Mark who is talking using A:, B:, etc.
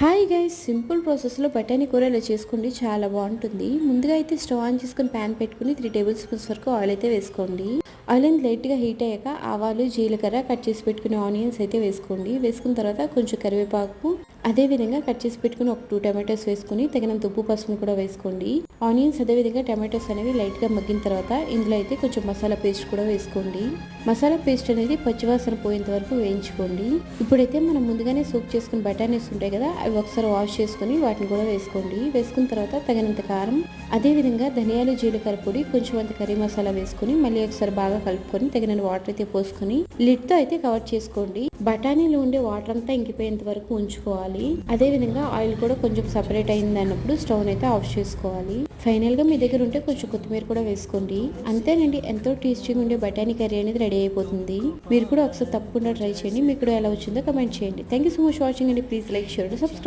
A: Hi guys simple ప్రాసెస్లో బఠానీ కూర ఇలా చేసుకోండి చాలా బాగుంటుంది. ముందుగా అయితే స్టవ్ ఆన్ చేసుకుని ప్యాన్ పెట్టుకుని త్రీ టేబుల్ స్పూన్స్ వరకు ఆయిల్ అయితే వేసుకోండి. ఆయిల్ అనేది లైట్గా హీట్ అయ్యాక ఆవాలు జీలకర్ర కట్ చేసి పెట్టుకుని ఆనియన్స్ అయితే వేసుకోండి. వేసుకున్న తర్వాత కొంచెం కరివేపాకు అదే విధంగా కట్ చేసి పెట్టుకుని ఒక టూ టమాటోస్ వేసుకుని తగినంత ఉప్పు పసుపును కూడా వేసుకోండి. ఆనియన్స్ అదే విధంగా టమాటోస్ అనేవి లైట్గా మగ్గిన తర్వాత ఇందులో అయితే కొంచెం మసాలా పేస్ట్ కూడా వేసుకోండి. మసాలా పేస్ట్ అనేది పచ్చివాసన పోయేంత వరకు వేయించుకోండి. ఇప్పుడైతే మనం ముందుగానే సూప్ చేసుకుని బఠానీస్ ఉంటాయి కదా అవి ఒకసారి వాష్ చేసుకుని వాటిని కూడా వేసుకోండి. వేసుకున్న తర్వాత తగినంత కారం అదే విధంగా ధనియాలు జీలకర్ర పొడి కొంచెం అంత కర్రీ మసాలా వేసుకుని మళ్ళీ ఒకసారి బాగా కలుపుకొని తగినంత వాటర్ అయితే పోసుకొని లిడ్తో అయితే కవర్ చేసుకోండి. బఠానీలో ఉండే వాటర్ అంతా ఇంకిపోయేంత వరకు ఉంచుకోవాలి. అదే విధంగా ఆయిల్ కూడా కొంచెం సపరేట్ అయింది అన్నప్పుడు స్టవ్ అయితే ఆఫ్ చేసుకోవాలి. ఫైనల్గా మీ దగ్గర ఉంటే కొంచెం కొత్తిమీర కూడా వేసుకోండి. అంతేనండి ఎంతో టేస్టీగా ఉండే బఠానీ కర్రీ అనేది రెడీ అయిపోతుంది. మీరు కూడా ఒకసారి తప్పకుండా ట్రై చేయండి. మీకు కూడా ఎలా వచ్చిందో కమెంట్ చేయండి. Thank you so much watching అండి. Please like share subscribe